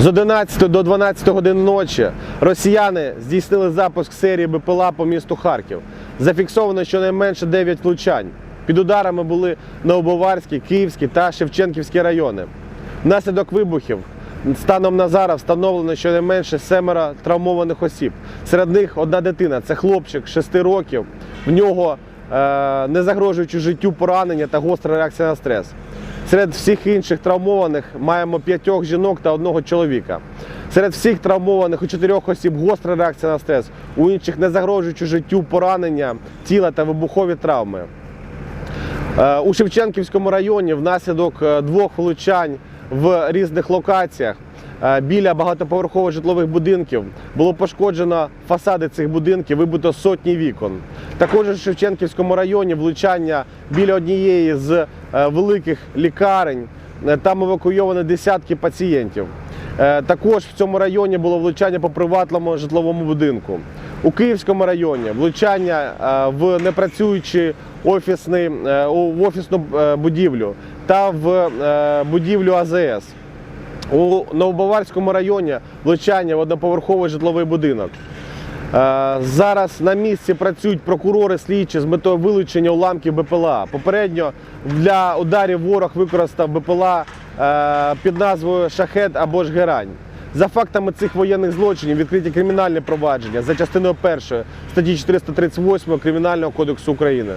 З 11 до 12 годин ночі росіяни здійснили запуск серії БПЛА по місту Харків. Зафіксовано щонайменше 9 влучань. Під ударами були Новобаварський, Київський та Шевченківський райони. Внаслідок вибухів станом на зараз встановлено щонайменше семеро травмованих осіб. Серед них одна дитина це хлопчик 6 років. В нього е, не загрожуючи життю поранення та гостра реакція на стрес. Серед всіх інших травмованих маємо п'ятьох жінок та одного чоловіка. Серед всіх травмованих у чотирьох осіб гостра реакція на стрес, у інших не загрожуючи життю поранення тіла та вибухові травми. Е, У Шевченківському районі внаслідок е, двох влучань в різних локаціях біля багатоповерхових житлових будинків було пошкоджено фасади цих будинків, вибито сотні вікон. Також у Шевченківському районі влучання біля однієї з е, великих лікарень. Е, Там евакуйовані десятки пацієнтів. Е, Також в цьому районі було влучання по приватному житловому будинку. У Київському районі влучання е, в непрацюючий офісний, е, в офісну е, будівлю та в е, будівлю АЗС. У Новобаварському районі влучання в одноповерховий житловий будинок. Е, Зараз на місці працюють прокурори слідчі з метою вилучення уламків БПЛА. Попередньо для ударів ворог використав БПЛА е, під назвою Шахет або ж Герань. За фактами цих воєнних злочинів відкриті кримінальні провадження за частиною першої статті 438 Кримінального кодексу України.